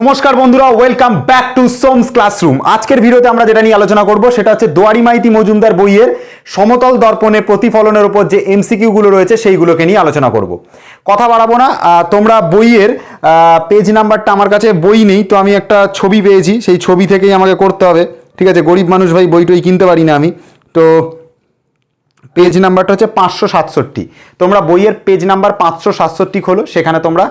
নমস্কার বন্ধুরা welcome back to Soms classroom আজকের ভিডিওতে আমরা যেটা নিয়ে আলোচনা করব, সেটা হচ্ছে দোয়ারি মাইতি মজুমদার বইয়ের সমতল দর্পণে প্রতিফলনের উপর যে এমসিকিউ গুলো রয়েছে, সেইগুলোকে নিয়ে আলোচনা করব। কথা বাড়াবো না তোমরা বইয়ের পেজ নাম্বারটা আমার কাছে বই নেই, তো আমি একটা ছবি পেয়েছি, সেই ছবি থেকেই আমাকে করতে হবে। ঠিক আছে, গরিব মানুষ ভাই, বই টই কিনতে পারি না আমি। তো পেজ নাম্বারটা হচ্ছে পাঁচশো সাতষট্টি। তোমরা বইয়ের পেজ নাম্বার পাঁচশো সাতষট্টি খোলো, সেখানে তোমরা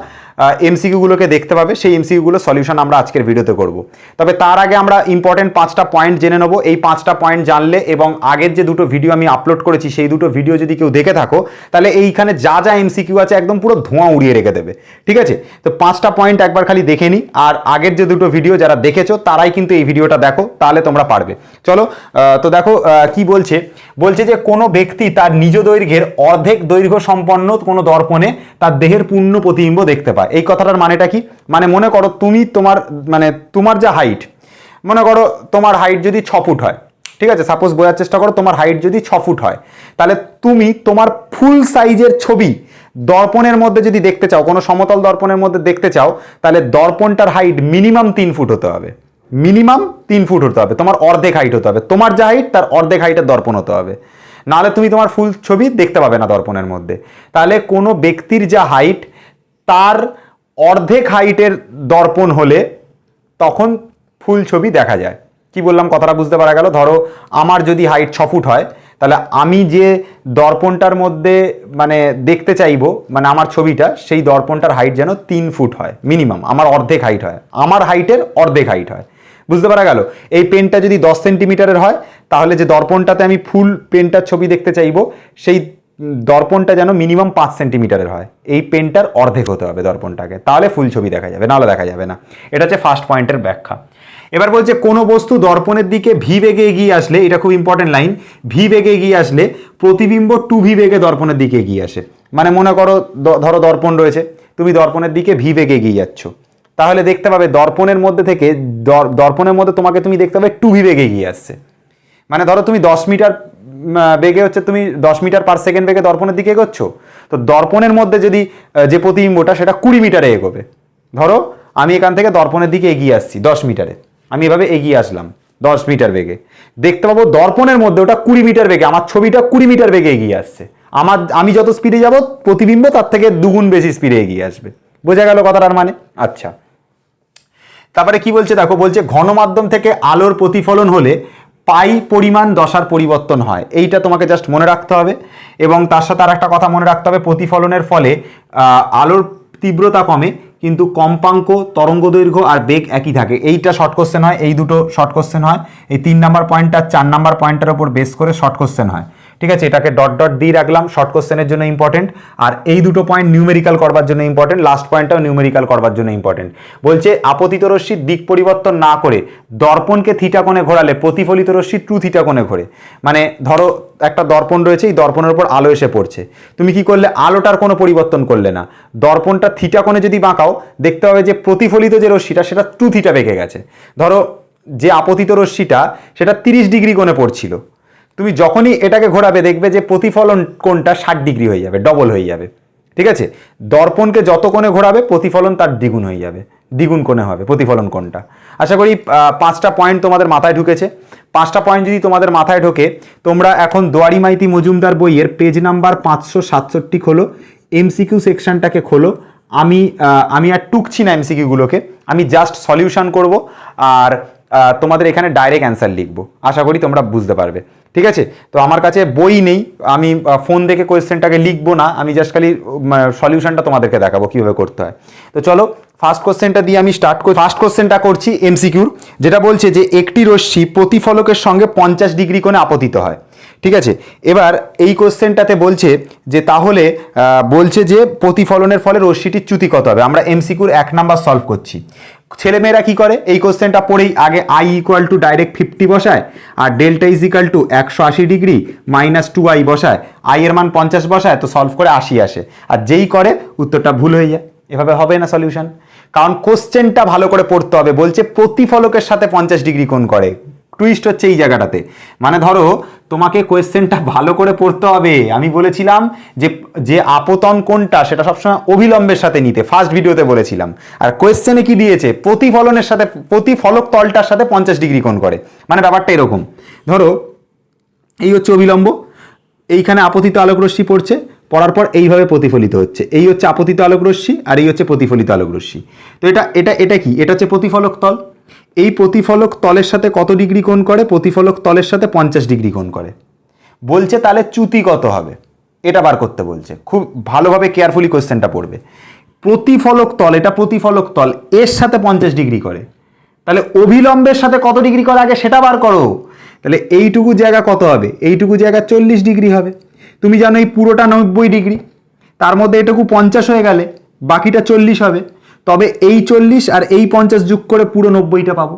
এমসিকিউগুলোকে দেখতে পাবে। সেই এমসিকিউগুলো সলিউশন আমরা আজকের ভিডিওতে করব। তবে তার আগে আমরা ইম্পর্টেন্ট পাঁচটা পয়েন্ট জেনে নেব। এই পাঁচটা পয়েন্ট জানলে এবং আগের যে দুটো ভিডিও আমি আপলোড করেছি, সেই দুটো ভিডিও যদি কেউ দেখে থাকো, তাহলে এইখানে যা যা এমসিকিউ আছে একদম পুরো ধোঁয়া উড়িয়ে রেখে দেবে। ঠিক আছে? তো পাঁচটা পয়েন্ট একবার খালি দেখে নিই আর আগের যে দুটো ভিডিও যারা দেখেছ, তারাই কিন্তু এই ভিডিওটা দেখো, তাহলে তোমরা পারবে। চলো তো দেখো কি বলছে? বলছে যে কোনো ব্যক্তি তার নিজ দৈর্ঘ্যের অর্ধেক দৈর্ঘ্য সম্পন্ন কোনো দর্পণে তার দেহের পূর্ণ প্রতিবিম্ব দেখতে পায়। এই কথাটার মানেটা কি? মানে মনে করো তুমি তোমার মানে তোমার যা হাইট মনে করো তোমার হাইট যদি ছ ফুট হয়, ঠিক আছে? সাপোজ বোঝার চেষ্টা করো তোমার হাইট যদি ছ ফুট হয়, তাহলে তুমি তোমার ফুল সাইজের ছবি দর্পণের মধ্যে যদি দেখতে চাও, কোনো সমতল দর্পণের মধ্যে দেখতে চাও, তাহলে দর্পণটার হাইট মিনিমাম তিন ফুট হতে হবে। মিনিমাম তিন ফুট হতে হবে। তোমার অর্ধেক হাইট হতে হবে। তোমার যা হাইট তার অর্ধেক হাইটের দর্পণ হতে হবে। নাহলে তুমি তোমার ফুল ছবি দেখতে পাবে না দর্পণের মধ্যে। তাহলে কোনো ব্যক্তির যা হাইট তার অর্ধেক হাইটের দর্পণ হলে তখন ফুল ছবি দেখা যায়। কি বললাম? কথাটা বুঝতে পারা গেল। ধরো, আমার যদি হাইট ছ ফুট হয়, তাহলে আমি যে দর্পণটার মধ্যে মানে দেখতে চাইব মানে আমার ছবিটা, সেই দর্পণটার হাইট যেন তিন ফুট হয়, মিনিমাম। আমার অর্ধেক হাইট হয়। আমার হাইটের অর্ধেক হাইট হয়। বুঝতে পারা গেল? এই পেনটা যদি দশ সেন্টিমিটারের হয়, তাহলে যে দর্পণটাতে আমি ফুল পেনটার ছবি দেখতে চাইব, সেই দর্পণটা যেন মিনিমাম পাঁচ সেন্টিমিটারের হয়। এই পেনটার অর্ধেক হতে হবে দর্পণটাকে। তাহলে ফুল ছবি দেখা যাবে, নাহলে দেখা যাবে না। এটা হচ্ছে ফার্স্ট পয়েন্টের ব্যাখ্যা। এবার বলছে, কোনো বস্তু দর্পণের দিকে ভি বেগে এগিয়ে আসলে, এটা খুব ইম্পর্টেন্ট লাইন ভি বেগে এগিয়ে আসলে প্রতিবিম্ব টু ভি বেগে দর্পণের দিকে এগিয়ে আসে। মানে মনে করো ধরো দর্পণ রয়েছে, তুমি দর্পণের দিকে ভি বেগে এগিয়ে যাচ্ছ। তাহলে দেখতে পাবে দর্পণের মধ্যে থেকে দর্পণের মধ্যে তোমাকে তুমি দেখতে পাবে টু ভি বেগে এগিয়ে আসছে। মানে ধরো তুমি দশ মিটার বেগে হচ্ছে তুমি দশ মিটার পার সেকেন্ড বেগে দর্পণের দিকে এগোচ্ছ, তো দর্পণের মধ্যে যদি যে প্রতিবিম্বটা সেটা কুড়ি মিটারে এগোবে। ধরো, আমি এখান থেকে দর্পণের দিকে এগিয়ে আসছি দশ মিটারে। আমি এভাবে এগিয়ে আসলাম দশ মিটার বেগে। দেখতে পাবো দর্পণের মধ্যে ওটা কুড়ি মিটার বেগে, আমার ছবিটা কুড়ি মিটার বেগে এগিয়ে আসছে। আমার, আমি যত স্পিডে যাব, প্রতিবিম্ব তার থেকে দুগুণ বেশি স্পিডে এগিয়ে আসবে। বোঝা গেল কথাটার মানে? আচ্ছা। তারপরে কি বলছে? দেখো, বলছে ঘনমাধ্যম থেকে আলোর প্রতিফলন হলে পাই পরিমাণ দশার পরিবর্তন হয়। এইটা তোমাকে জাস্ট মনে রাখতে হবে এবং তার সাথে আর একটা কথা মনে রাখতে হবে, প্রতিফলনের ফলে আলোর তীব্রতা কমে, কিন্তু কম্পাঙ্ক, তরঙ্গ দৈর্ঘ্য আর বেগ একই থাকে। এইটা শর্ট কোশ্চেন হয়, এই দুটো শর্ট কোশ্চেন হয়। এই তিন নাম্বার পয়েন্টটা চার নাম্বার পয়েন্টের ওপর বেস করে শর্ট কোশ্চেন হয়। ঠিক আছে, এটাকে ডট ডট দিয়ে রাখলাম শর্ট কোশ্চেনের জন্য ইম্পর্টেন্ট আর এই দুটো পয়েন্ট নিউমেরিক্যাল করবার জন্য ইম্পর্টেন্ট লাস্ট পয়েন্টটাও নিউমেরিক্যাল করবার জন্য ইম্পর্টেন্ট বলছে, আপতিত রশ্মির দিক পরিবর্তন না করে দর্পণকে থিটা কোণে ঘোরালে প্রতিফলিত রশ্মি ট্রু থিটা কোণে ঘোরে। মানে ধরো, একটা দর্পণ রয়েছে, এই দর্পণের উপর আলো এসে পড়ছে। তুমি কি করলে? আলোটার কোনো পরিবর্তন করলে না। দর্পণটা থিটা কোণে যদি বাঁকাও, দেখতে হবে যে প্রতিফলিত যে রশ্মিটা, সেটা টু থিটা বেঁকে গেছে। ধরো, যে আপতিত রশ্মিটা, সেটা তিরিশ ডিগ্রি কোণে পড়ছিল। তুমি যখনই এটাকে ঘোরাবে দেখবে যে প্রতিফলন কোণটা ষাট ডিগ্রি হয়ে যাবে ডবল হয়ে যাবে। ঠিক আছে? দর্পণকে যত কোণে ঘোরাবে, প্রতিফলন তার দ্বিগুণ হয়ে যাবে। দ্বিগুণ কোণে হবে প্রতিফলন কোণটা। আশা করি পাঁচটা পয়েন্ট তোমাদের মাথায় ঢুকেছে। পাঁচটা পয়েন্ট যদি তোমাদের মাথায় ঢোকে, তোমরা এখন দোয়ারি মাইতি মজুমদার বইয়ের পেজ নাম্বার পাঁচশো সাতষট্টি খোলো এমসিকিউ সেকশনটাকে খোলো। আমি আমি আর টুকছি না এমসিকিউগুলোকে আমি জাস্ট সলিউশন করব আর তোমাদের এখানে ডাইরেক্ট অ্যান্সার লিখব। আশা করি তোমরা বুঝতে পারবে। ঠিক আছে? তো আমার কাছে বই নেই, আমি ফোন দেখে কোয়েশ্চেনটাকে লিখব না, আমি জাস্ট খালি সলিউশনটা তোমাদেরকে দেখাবো কীভাবে করতে হয়। তো চলো ফার্স্ট কোশ্চেনটা দিয়ে আমি স্টার্ট করি ফার্স্ট কোশ্চেনটা করছি এমসিকিউর যেটা বলছে যে একটি রশ্মি প্রতিফলকের সঙ্গে পঞ্চাশ ডিগ্রি কোণে আপতিত হয়। ঠিক আছে? এবার এই কোশ্চেনটাতে বলছে যে তাহলে বলছে যে প্রতিফলনের ফলে রশ্মিটির চ্যুতি কত হবে। আমরা এমসিকিউর এক নাম্বার সলভ করছি। ছেলেমেয়েরা কি করে? এই কোশ্চেনটা পড়েই আগে I equal to direct fifty বসায়, আর ডেল্টা ইজ ইকাল টু একশো আশি ডিগ্রি মাইনাস টু আই বসায়। আই এর মান পঞ্চাশ বসায়, তো সলভ করে আশি আসে। আর যেই করে, উত্তরটা ভুল হয়ে যায়। এভাবে হবে না সলিউশন কারণ কোশ্চেনটা ভালো করে পড়তে হবে। বলছে প্রতিফলকের সাথে পঞ্চাশ ডিগ্রি কোন করে। টুইস্ট হচ্ছে এই জায়গাটাতে। মানে ধরো, তোমাকে কোয়েশ্চেনটা ভালো করে পড়তে হবে। আমি বলেছিলাম যে যে আপতন কোনটা সেটা সবসময় অবিলম্বের সাথে নিতে। ফার্স্ট ভিডিওতে বলেছিলাম। আর কোয়েশ্চেনে কি দিয়েছে? প্রতিফলনের সাথে, প্রতিফলক তলটার সাথে পঞ্চাশ ডিগ্রি কোণ করে। মানে ব্যাপারটা এরকম। ধরো, এই হচ্ছে অবিলম্ব। এইখানে আপতিত আলোকরশ্মি পড়ছে। পড়ার পর এইভাবে প্রতিফলিত হচ্ছে। এই হচ্ছে আপতিত আলোকরশ্মি আর এই হচ্ছে প্রতিফলিত আলোকরশ্মি তো এটা এটা এটা কি? এটা হচ্ছে প্রতিফলক তল। এই প্রতিফলক তলের সাথে কত ডিগ্রি কোণ করে? প্রতিফলক তলের সাথে পঞ্চাশ ডিগ্রি কোণ করে। বলছে তাহলে চ্যুতি কত হবে? এটা বার করতে বলছে। খুব ভালোভাবে কেয়ারফুলি কোয়েশ্চেনটা পড়বে। প্রতিফলক তল, এটা প্রতিফলক তল, এর সাথে পঞ্চাশ ডিগ্রি করে। তাহলে অভিলম্বের সাথে কত ডিগ্রি করে আগে সেটা বার করো। তাহলে এইটুকু জায়গা কত হবে? এইটুকু জায়গা চল্লিশ ডিগ্রি হবে। তুমি জানো এই পুরোটা নব্বই ডিগ্রি। তার মধ্যে এটুকু পঞ্চাশ হয়ে গেলে, বাকিটা চল্লিশ হবে। তবে এই চল্লিশ আর এই পঞ্চাশ যোগ করে পুরো নব্বইটা পাবো।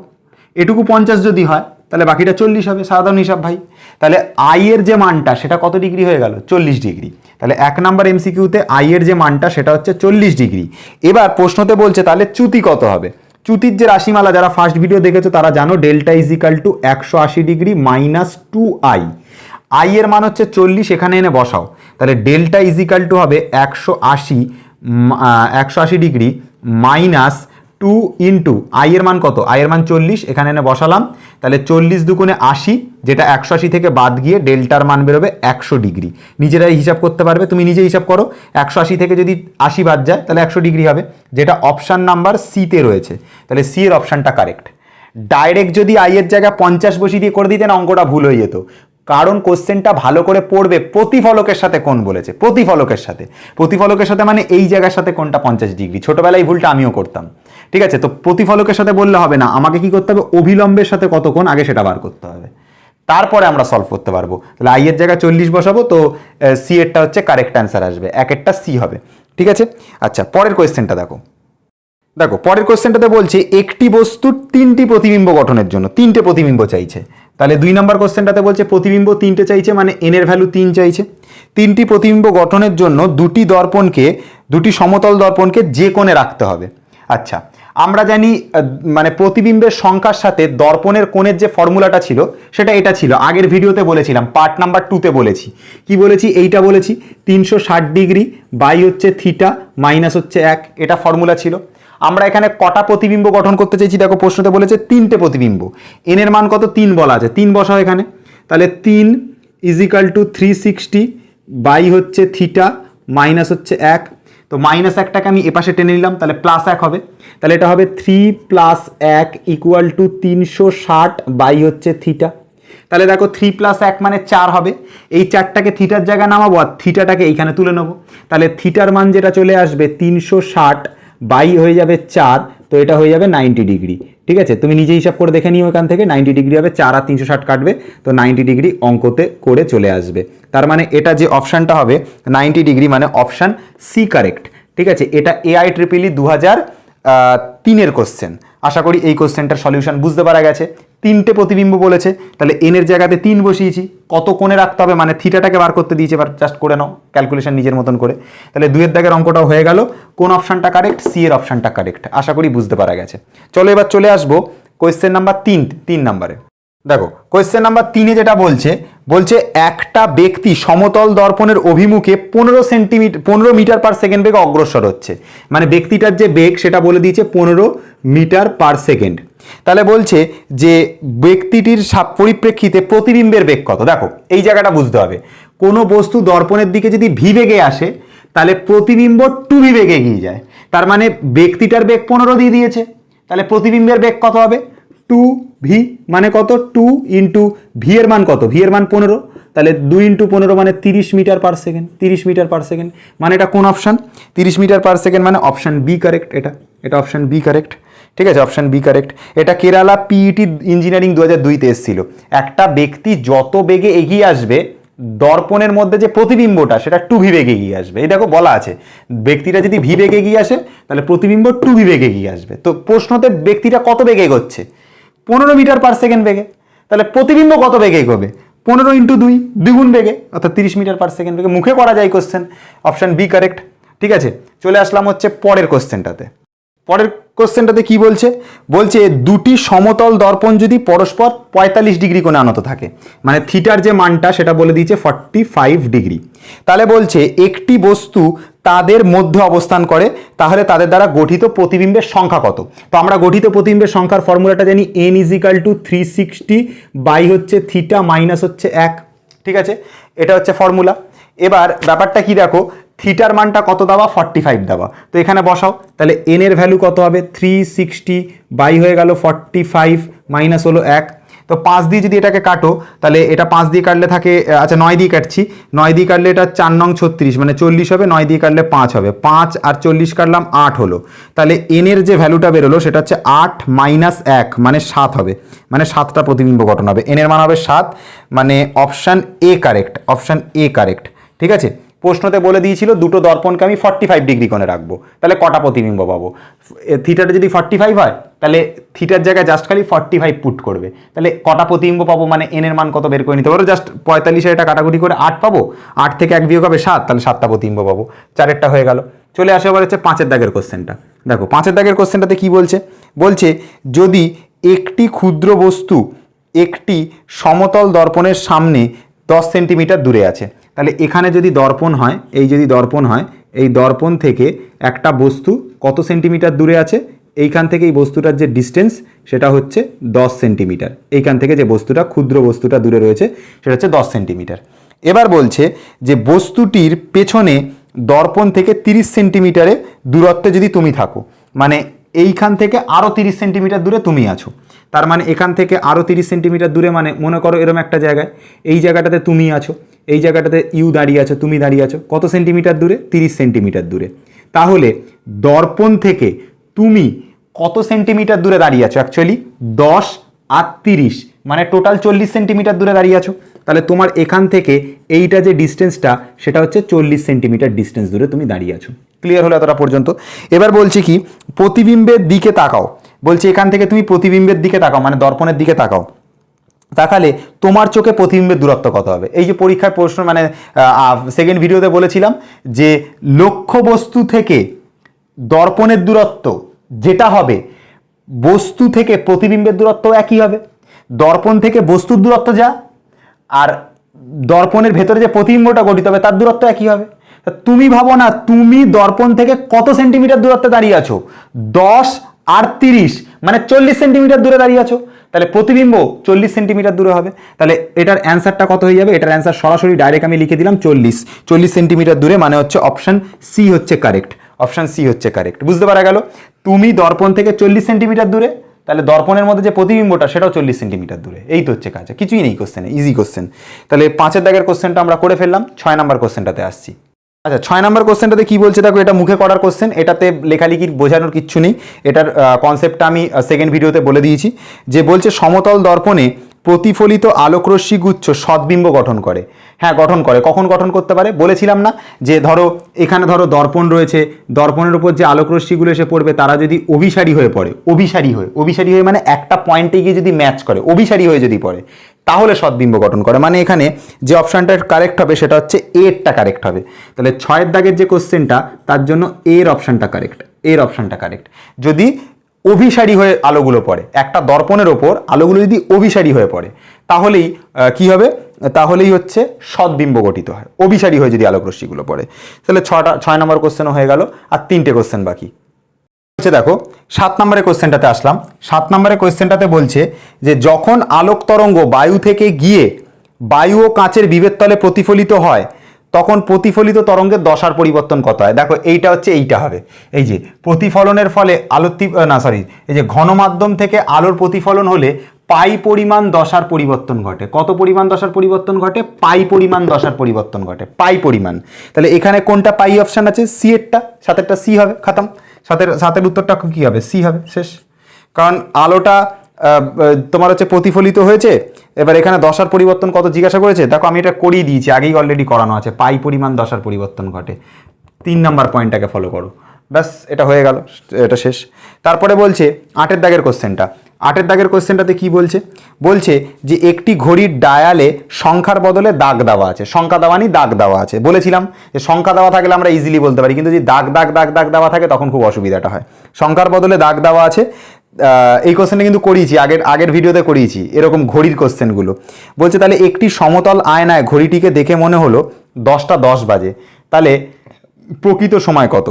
এটুকু পঞ্চাশ যদি হয়, তাহলে বাকিটা চল্লিশ হবে। সাধারণ হিসাব ভাই। তাহলে আই এর যে মানটা, সেটা কত ডিগ্রি হয়ে গেল? চল্লিশ ডিগ্রি। তাহলে এক নাম্বার এমসিকিউতে আই এর যে মানটা, সেটা হচ্ছে চল্লিশ ডিগ্রি। এবার প্রশ্নতে বলছে, তাহলে চ্যুতি কত হবে? চ্যুতির যে রাশিমালা, যারা ফার্স্ট ভিডিও দেখেছ, তারা জানো ডেল্টা ইজ ইকাল টু একশো আশি degree minus two I I এর মান হচ্ছে চল্লিশ, এখানে এনে বসাও। তাহলে ডেল্টা ইজ ইকাল টু হবে একশো আশি একশো আশি degree minus two into I এর মান কত? আই মান চল্লিশ, এখানে এনে বসালাম। তাহলে চল্লিশ দুগুণে আশি, যেটা একশো আশি থেকে বাদ গিয়ে ডেল্টার মান বেরোবে একশো ডিগ্রি। নিজেরাই হিসাব করতে পারবে, তুমি নিজে হিসাব করো। একশো আশি থেকে যদি আশি বাদ যায়, তাহলে একশো ডিগ্রি হবে। যেটা অপশান নাম্বার সিতে রয়েছে। তাহলে সি এর অপশানটা কারেক্ট। ডাইরেক্ট যদি আই এর জায়গা পঞ্চাশ বসিয়ে দিয়ে করে দিতেন, অঙ্কটা ভুল হয়ে যেত। কারণ কোশ্চেনটা ভালো করে পড়বে প্রতিফলকের সাথে কোন বলেছে? প্রতিফলকের সাথে। প্রতিফলকের সাথে মানে এই জায়গার সাথে কোনটা পঞ্চাশ ডিগ্রি? ছোটোবেলায় ভুলটা আমিও করতাম। ঠিক আছে? তো প্রতিফলকের সাথে বললে হবে না, আমাকে কি করতে হবে? অবিলম্বের সাথে কত কোণ আগে সেটা বার করতে হবে। তারপরে আমরা সলভ করতে পারব। তাহলে আই এর জায়গায় চল্লিশ বসাবো, তো সি এরটা হচ্ছে কারেক্ট অ্যান্সার আসবে। এক একটা সি হবে। ঠিক আছে? আচ্ছা পরের কোয়েশ্চেনটা দেখো। দেখো, পরের কোশ্চেনটাতে বলছে, একটি বস্তুর তিনটি প্রতিবিম্ব গঠনের জন্য, তিনটে প্রতিবিম্ব চাইছে। তাহলে দুই নম্বর কোশ্চেনটাতে বলছে, প্রতিবিম্ব তিনটে চাইছে মানে এনের ভ্যালু তিন চাইছে। তিনটি প্রতিবিম্ব গঠনের জন্য দুটি দর্পণকে, দুটি সমতল দর্পণকে যে কোণে রাখতে হবে। আচ্ছা আমরা জানি মানে প্রতিবিম্বের সংখ্যার সাথে দর্পণের কোণের যে ফর্মুলাটা ছিল, সেটা এটা ছিল। আগের ভিডিওতে বলেছিলাম পার্ট নাম্বার টুতে বলেছি। কি বলেছি? এইটা বলেছি, তিনশো ষাট ডিগ্রি বাই হচ্ছে থিটা মাইনাস হচ্ছে এক। এটা ফর্মুলা ছিল। আমরা এখানে কটা প্রতিবিম্ব গঠন করতে চাইছি? দেখো প্রশ্নতে বলেছে তিনটে প্রতিবিম্ব। এনের মান কত? তিন বলা আছে। তিন বসাও এখানে। তাহলে তিন equal to three sixty by হচ্ছে থিটা মাইনাস হচ্ছে এক। তো মাইনাস একটাকে আমি এপাশে টেনে নিলাম, তাহলে প্লাস এক হবে। তাহলে এটা হবে থ্রি প্লাস এক ইকুয়াল টু তিনশো ষাট বাই হচ্ছে থিটা তাহলে দেখো থ্রি প্লাস এক মানে চার হবে। এই চারটাকে থিটার জায়গায় নামাবো আর থিটাটাকে এইখানে তুলে নেব। তাহলে থিটার মান যেটা চলে আসবে, তিনশো ষাট বাই হয়ে যাবে চার, তো এটা হয়ে যাবে নাইনটি ডিগ্রি। ঠিক আছে? তুমি নিজে হিসাব করে দেখে নিও এখান থেকে, নাইনটি ডিগ্রি হবে চার আর তিনশো ষাট কাটবে, তো নাইনটি ডিগ্রি অঙ্কতে করে চলে আসবে। তার মানে এটা যে অপশানটা হবে, নাইনটি ডিগ্রি মানে অপশান সি কারেক্ট। ঠিক আছে? এটা এআই ট্রিপিলি দু হাজার তিনের কোশ্চেন আশা করি এই কোশ্চেনটার সলিউশন বুঝতে পারা গেছে। তিনটে প্রতিবিম্ব বলেছে। তাহলে এনের জায়গাতে তিন বসিয়েছি। কত কোণে রাখতে হবে? মানে থিটাটাকে বার করতে দিয়েছে, এবার জাস্ট করে নাও। ক্যালকুলেশন নিজের মতন করে। তাহলে দুয়ের দাগের অঙ্কটাও হয়ে গেল। কোন অপশানটা কারেক্ট সি এর অপশানটা কারেক্ট আশা করি বুঝতে পারা গেছে। চলো এবার চলে আসব। কোয়েশ্চেন নাম্বার তিন তিন নাম্বারে দেখো কোয়েশ্চেন নাম্বার তিনে যেটা বলছে বলছে একটা ব্যক্তি সমতল দর্পণের অভিমুখে পনেরো সেন্টিমিটার পনেরো মিটার পার সেকেন্ড বেগে অগ্রসর হচ্ছে। মানে ব্যক্তিটার যে বেগ, সেটা বলে দিয়েছে পনেরো মিটার পার সেকেন্ড তাহলে বলছে যে ব্যক্তিটির পরিপ্রেক্ষিতে প্রতিবিম্বের বেগ কত? দেখো, এই জায়গাটা বুঝতে হবে। কোনো বস্তু দর্পণের দিকে যদি ভি বেগে আসে, তাহলে প্রতিবিম্ব টু ভি বেগে এগিয়ে যায়। তার মানে ব্যক্তিটার বেগ পনেরো দিয়ে দিয়েছে। তাহলে প্রতিবিম্বের বেগ কত হবে? টু ভি মানে কত? টু ইন্টু ভি এর মান কত? ভি এর মান পনেরো। তাহলে দুই ইন্টু পনেরো মানে তিরিশ মিটার পার সেকেন্ড তিরিশ মিটার পার সেকেন্ড মানে এটা কোন অপশান তিরিশ মিটার পার সেকেন্ড মানে অপশান বি কারেক্ট এটা। এটা অপশান বি কারেক্ট ঠিক আছে? অপশান বি কারেক্ট এটা কেরালা পিইটি ইঞ্জিনিয়ারিং দু হাজার দুইতে এসেছিল। একটা ব্যক্তি যত বেগে এগিয়ে আসবে, দর্পণের মধ্যে যে প্রতিবিম্বটা, সেটা টু ভি বেগে এগিয়ে আসবে। এই দেখো বলা আছে। ব্যক্তিটা যদি ভি বেগে এগিয়ে আসে, তাহলে প্রতিবিম্ব টু ভি বেগে এগিয়ে আসবে। তো প্রশ্নতে ব্যক্তিটা কত বেগে এগোচ্ছে? পনেরো মিটার পার সেকেন্ড বেগে। তাহলে প্রতিবিম্ব কত বেগে এগোবে? পনেরো ইন্টু দুই, দ্বিগুণ বেগে, অর্থাৎ তিরিশ মিটার পার সেকেন্ড বেগে। মুখে করা যায় কোশ্চেন অপশান বি কারেক্ট ঠিক আছে? চলে আসলাম হচ্ছে পরের কোশ্চেনটাতে পরের কোশ্চেনটাতে কি বলছে? বলছে, দুটি সমতল দর্পণ যদি পরস্পর পঁয়তাল্লিশ ডিগ্রি কোণে আনত থাকে মানে থিটার যে মানটা, সেটা বলে দিয়েছে ফর্টি ফাইভ ডিগ্রি। তাহলে বলছে, একটি বস্তু তাদের মধ্যে অবস্থান করে, তাহলে তাদের দ্বারা গঠিত প্রতিবিম্বের সংখ্যা কত? তো আমরা গঠিত প্রতিবিম্বের সংখ্যার ফর্মুলাটা জানি N equal to three sixty by হচ্ছে থিটা মাইনাস হচ্ছে এক। ঠিক আছে? এটা হচ্ছে ফর্মুলা। এবার ব্যাপারটা কি দেখো থিটার মানটা কত দেওয়া? ফর্টি ফাইভ দেওয়া। তো এখানে বসাও, তাহলে এন এর ভ্যালু কত হবে? থ্রি সিক্সটি বাই হয়ে গেল ফর্টি ফাইভ মাইনাস হলো এক। তো পাঁচ দিয়ে যদি এটাকে কাটো, তাহলে এটা পাঁচ দিয়ে কাটলে থাকে আচ্ছা নয় দিয়ে কাটছি। নয় দিয়ে কাটলে এটা চার নং ছত্রিশ মানে চল্লিশ হবে, নয় দিয়ে কাটলে পাঁচ হবে। পাঁচ আর চল্লিশ কাটলাম, আট হলো। তাহলে এনের যে ভ্যালুটা বেরোলো, সেটা হচ্ছে আট মাইনাস এক মানে সাত হবে। মানে সাতটা প্রতিবিম্ব গঠন হবে। এনের মান হবে সাত মানে option A correct option A correct ঠিক আছে? প্রশ্নতে বলে দিয়েছিল, দুটো দর্পণকে আমি ফর্টি ফাইভ ডিগ্রি কোণে রাখব। তাহলে কটা প্রতিবিম্ব পাবো? থিটাটা যদি ফর্টি ফাইভ হয়, তাহলে থিটার জায়গায় জাস্ট খালি ফর্টি ফাইভ পুট করবে। তাহলে কটা প্রতিবিম্ব পাবো? মানে এনের মান কত বের করে নিতে পারো? জাস্ট পঁয়তাল্লিশে এটা কাটাকুটি করে আট পাবো? আট থেকে এক বিয়োগ হবে সাত, তাহলে সাতটা প্রতিবিম্ব পাবো। চারেরটা হয়ে গেল। চলে আসে এবার হচ্ছে পাঁচের দাগের কোশ্চেনটা দেখো, পাঁচের দাগের কোশ্চেনটাতে কি বলছে? বলছে, যদি একটি ক্ষুদ্র বস্তু একটি সমতল দর্পণের সামনে দশ সেন্টিমিটার দূরে আছে তাহলে এখানে যদি দর্পণ হয়, এই যদি দর্পণ হয়, এই দর্পণ থেকে একটা বস্তু কত সেন্টিমিটার দূরে আছে? এইখান থেকে এই বস্তুটার যে ডিস্টেন্স সেটা হচ্ছে দশ সেন্টিমিটার। এইখান থেকে যে বস্তুটা, ক্ষুদ্র বস্তুটা দূরে রয়েছে, সেটা হচ্ছে দশ সেন্টিমিটার। এবার বলছে যে বস্তুটির পেছনে দর্পণ থেকে তিরিশ সেন্টিমিটারে দূরত্বে যদি তুমি থাকো মানে এইখান থেকে আরও তিরিশ সেন্টিমিটার দূরে তুমি আছো, তার মানে এখান থেকে আরও তিরিশ সেন্টিমিটার দূরে মানে মনে করো এরম একটা জায়গায়, এই জায়গাটাতে তুমি আছো। এই জায়গাটাতে ইউ দাঁড়িয়ে আছো, তুমি দাঁড়িয়ে আছো। কত সেন্টিমিটার দূরে? তিরিশ সেন্টিমিটার দূরে। তাহলে দর্পণ থেকে তুমি কত সেন্টিমিটার দূরে দাঁড়িয়ে আছো? অ্যাকচুয়ালি দশ আর তিরিশ মানে টোটাল চল্লিশ সেন্টিমিটার দূরে দাঁড়িয়ে আছো। তাহলে তোমার এখান থেকে এইটা যে ডিস্টেন্সটা সেটা হচ্ছে চল্লিশ সেন্টিমিটার ডিস্টেন্স দূরে তুমি দাঁড়িয়ে আছো। ক্লিয়ার হলো এতটা পর্যন্ত? এবার বলছি কি, প্রতিবিম্বের দিকে তাকাও। বলছি এখান থেকে তুমি প্রতিবিম্বের দিকে তাকাও মানে দর্পণের দিকে তাকাও। তাকালে তোমার চোখে প্রতিবিম্বের দূরত্ব কত হবে? এই যে পরীক্ষার প্রশ্ন মানে সেকেন্ড ভিডিওতে বলেছিলাম যে লক্ষ্য বস্তু থেকে দর্পণের দূরত্ব যেটা হবে, বস্তু থেকে প্রতিবিম্বের দূরত্ব একই হবে। দর্পণ থেকে বস্তুর দূরত্ব যা, আর দর্পণের ভেতরে যে প্রতিবিম্বটা গঠিত হবে, তার দূরত্ব একই হবে। তুমি ভাবো না, তুমি দর্পণ থেকে কত সেন্টিমিটার দূরত্বে দাঁড়িয়ে আছো? দশ আর তিরিশ মানে চল্লিশ সেন্টিমিটার দূরে দাঁড়িয়ে আছো। তাহলে প্রতিবিম্ব চল্লিশ সেন্টিমিটার দূরে হবে। তাহলে এটার অ্যান্সারটা কত হয়ে যাবে? এটার অ্যান্সার সরাসরি ডাইরেক্ট আমি লিখে দিলাম চল্লিশ। চল্লিশ সেন্টিমিটার দূরে মানে হচ্ছে অপশন সি হচ্ছে কারেক্ট অপশান সি হচ্ছে কারেক্ট বুঝতে পারা গেল? তুমি দর্পণ থেকে চল্লিশ সেন্টিমিটার দূরে, তাহলে দর্পণের মধ্যে যে প্রতিবিম্বটা, সেটাও চল্লিশ সেন্টিমিটার দূরে। এই তো হচ্ছে কাজ। কিছুই নেই কোশ্চেনে ইজি কোশ্চেন তাহলে পাঁচের দাগের কোশ্চেনটা আমরা করে ফেললাম। ছয় নাম্বার কোশ্চেনটাতে আসছি। আচ্ছা ছয় নম্বর কোশ্চেনটাতে কি বলছে? দেখো, এটা মুখে করার কোশ্চেন এটাতে লেখালেখির বোঝানোর কিচ্ছু নেই। এটার কনসেপ্টটা আমি সেকেন্ড ভিডিওতে বলে দিয়েছি। যে বলছে, সমতল দর্পণে প্রতিফলিত আলোকরশ্মি গুচ্ছ সদ্বিম্ব গঠন করে। হ্যাঁ গঠন করে। কখন গঠন করতে পারে? বলেছিলাম না যে, ধরো, এখানে ধরো দর্পণ রয়েছে। দর্পণের উপর যে আলোকরশ্মিগুলো এসে পড়বে, তারা যদি অভিসারী হয়ে পড়ে, অভিসারী হয়ে অভিসারী হয়ে মানে একটা পয়েন্টে গিয়ে যদি ম্যাচ করে, অভিসারী হয়ে যদি পড়ে তাহলে সদ্বিম্ব গঠন করে। মানে এখানে যে অপশানটা কারেক্ট হবে সেটা হচ্ছে এরটা কারেক্ট হবে। তাহলে ছয়ের দাগের যে কোশ্চেনটা তার জন্য এর অপশানটা কারেক্ট এর অপশানটা কারেক্ট যদি অভিসারী হয়ে আলোগুলো পড়ে, একটা দর্পণের ওপর আলোগুলো যদি অভিসারী হয়ে পড়ে, তাহলেই কি হবে? তাহলেই হচ্ছে সদ্বিম্ব গঠিত হয়। অভিসারী হয়ে যদি আলোকরশ্মিগুলো পড়ে। তাহলে ছটা, ছয় নম্বর কোশ্চেনও হয়ে গেল, আর তিনটে কোশ্চেন বাকি। হচ্ছে দেখো, সাত নম্বরের কোশ্চেনটাতে আসলাম। সাত নম্বরের কোশ্চেনটাতে বলছে যে, যখন আলোক তরঙ্গ বায়ু থেকে গিয়ে বায়ু ও কাঁচের বিভেদ তলে প্রতিফলিত হয়, তখন প্রতিফলিত তরঙ্গের দশার পরিবর্তন কত হয়? দেখো, এইটা হচ্ছে, এইটা হবে। এই যে, প্রতিফলনের ফলে তীব- না সরি এই যে ঘনমাধ্যম থেকে আলোর প্রতিফলন হলে পাই পরিমাণ দশার পরিবর্তন ঘটে। কত পরিমাণ দশার পরিবর্তন ঘটে? পাই পরিমাণ দশার পরিবর্তন ঘটে। পাই পরিমাণ। তাহলে এখানে কোনটা পাই অপশান আছে? সি এরটা সাথে একটা সি হবে, খাতাম। সাতের সাতের উত্তরটা কী হবে? সি হবে, শেষ। কারণ আলোটা তোমার হচ্ছে প্রতিফলিত হয়েছে, এবার এখানে দশার পরিবর্তন কত জিজ্ঞাসা করেছে? দেখো, আমি এটা করিয়ে দিয়েছি, আগেই অলরেডি করানো আছে। পাই পরিমাণ দশার পরিবর্তন ঘটে। তিন নম্বর পয়েন্টটাকে ফলো করো। ব্যাস, এটা হয়ে গেল, এটা শেষ। তারপরে বলছে, আটের দাগের কোশ্চেনটা আটের দাগের কোশ্চেনটাতে কি বলছে? বলছে যে একটি ঘড়ির ডায়ালে সংখ্যার বদলে দাগ দেওয়া আছে। সংখ্যা দেওয়া নেই দাগ দেওয়া আছে। বলেছিলাম যে সংখ্যা দেওয়া থাকলে আমরা ইজিলি বলতে পারি, কিন্তু যদি দাগ দাগ দাগ দাগ দেওয়া থাকে তখন খুব অসুবিধাটা হয়। সংখ্যার বদলে দাগ দেওয়া আছে। এই কোশ্চেনটা কিন্তু করিয়েছি, আগের আগের ভিডিওতে করিয়েছি, এরকম ঘড়ির কোশ্চেনগুলো বলছে তাহলে একটি সমতল আয়নায় ঘড়িটিকে দেখে মনে হলো দশটা দশ বাজে। তাহলে প্রকৃত সময় কত?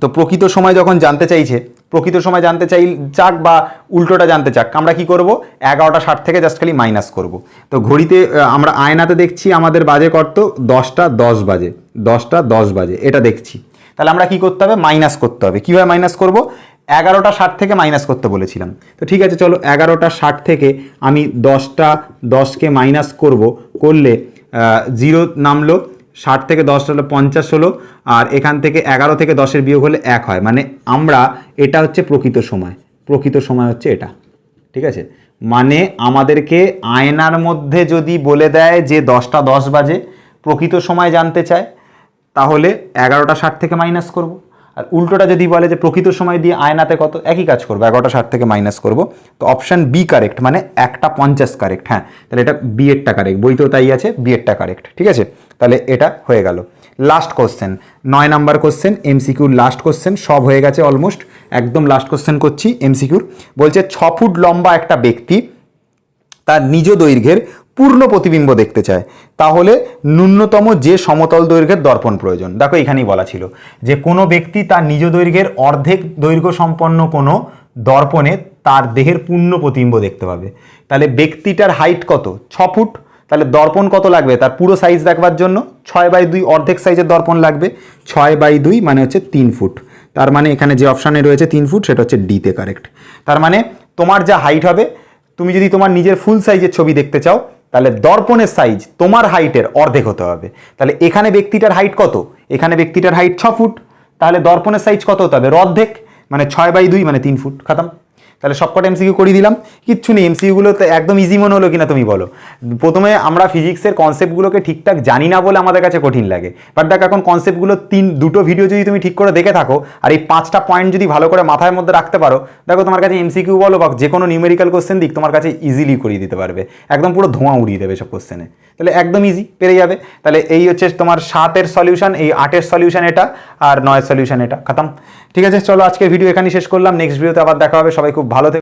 তো প্রকৃত সময় যখন জানতে চাইছে, প্রকৃত সময় জানতে চাই চাক বা উল্টোটা জানতে চাক, আমরা কি করব? এগারোটা ষাট থেকে জাস্ট খালি মাইনাস করব। তো ঘড়িতে আমরা আয়নাতে দেখছি আমাদের বাজে কত? দশটা দশ বাজে। দশটা দশ বাজে। এটা দেখছি। তাহলে আমরা কি করতে হবে? মাইনাস করতে হবে। কীভাবে মাইনাস করব? এগারোটা ষাট থেকে মাইনাস করতে বলেছিলাম। তো ঠিক আছে, চলো, এগারোটা ষাট থেকে আমি দশটা দশকে মাইনাস করব। করলে জিরো নামলো। ষাট থেকে দশ হলো পঞ্চাশ হলো, আর এখান থেকে এগারো থেকে দশের বিয়োগ হলে এক হয়। মানে আমরা, এটা হচ্ছে প্রকৃত সময়। প্রকৃত সময় হচ্ছে এটা। ঠিক আছে? মানে আমাদেরকে আয়নার মধ্যে যদি বলে দেয় যে দশটা দশ বাজে, প্রকৃত সময় জানতে চায়, তাহলে এগারোটা ষাট থেকে মাইনাস করব। আর উল্টোটা যদি বলে যে প্রকৃত সময় দিয়ে আয়নাতে কত, একই কাজ করব, এগারোটা ষাট থেকে মাইনাস করব। তো অপশান বি কারেক্ট মানে একটা পঞ্চাশ কারেক্ট হ্যাঁ। তাহলে এটা বি কারেক্ট বই তো তাই আছে বি এরটা কারেক্ট ঠিক আছে? তাহলে এটা হয়ে গেল। লাস্ট কোশ্চেন নয় নাম্বার কোশ্চেন এমসিকিউর লাস্ট কোশ্চেন সব হয়ে গেছে অলমোস্ট একদম লাস্ট কোশ্চেন করছি এমসিকিউর বলছে, ছ ফুট লম্বা একটা ব্যক্তি তার নিজ দৈর্ঘ্যের পূর্ণ প্রতিবিম্ব দেখতে চায়। তাহলে ন্যূনতম যে সমতল দৈর্ঘ্যের দর্পণ প্রয়োজন। দেখো এখানেই বলা ছিল যে, কোনো ব্যক্তি তার নিজ দৈর্ঘ্যের অর্ধেক দৈর্ঘ্য সম্পন্ন কোনো দর্পণে তার দেহের পূর্ণ প্রতিবিম্ব দেখতে পাবে। তাহলে ব্যক্তিটার হাইট কত? ছ ফুট। তাহলে দর্পণ কত লাগবে? তার পুরো সাইজ দেখবার জন্য ছয় বাই দুই অর্ধেক সাইজের দর্পণ লাগবে। ছয় বাই দুই মানে হচ্ছে তিন ফুট। তার মানে এখানে যে অপশানে রয়েছে তিন ফুট, সেটা হচ্ছে ডিতে কারেক্ট তার মানে তোমার যা হাইট হবে, তুমি যদি তোমার নিজের ফুল সাইজের ছবি দেখতে চাও, তাহলে দর্পণের সাইজ তোমার হাইটের অর্ধেক হতে হবে। তাহলে এখানে ব্যক্তিটার হাইট কত? এখানে ব্যক্তিটার হাইট ছ ফুট। তাহলে দর্পণের সাইজ কত হতে হবে? অর্ধেক মানে ছয় বাই দুই মানে তিন ফুট। খাতাম। তাহলে সবকটা এমসিকিউ করিয়ে দিলাম। কিচ্ছু নেই এমসিকিউগুলো তো একদম ইজি মনে হলো কিনা তুমি বলো। প্রথমে আমরা ফিজিক্সের কনসেপ্টগুলোকে ঠিকঠাক জানি না বলে আমাদের কাছে কঠিন লাগে। বাট দেখ, এখন কনসেপ্টগুলো তিন, দুটো ভিডিও যদি তুমি ঠিক করে দেখে থাকো, আর এই পাঁচটা পয়েন্ট যদি ভালো করে মাথার মধ্যে রাখতে পারো, দেখো তোমার কাছে এমসিকিউ বলো বা যে কোনো নিউমেরিক্যাল কোশ্চেন দিক তোমার কাছে ইজিলি করিয়ে দিতে পারবে। একদম পুরো ধোঁয়া উড়িয়ে দেবে সব কোশ্চেনে তাহলে একদম ইজি পেরে যাবে। তাহলে এই হচ্ছে তোমার সাতের সলিউশন এই আটের সলিউশন এটা, আর নয়ের সলিউশন এটা। খতম। ঠিক আছে, চলো আজকে ভিডিও এখানেই শেষ করলাম। নেক্সট ভিডিওতে আবার দেখা হবে। সবাই খুব ভালো থেকো।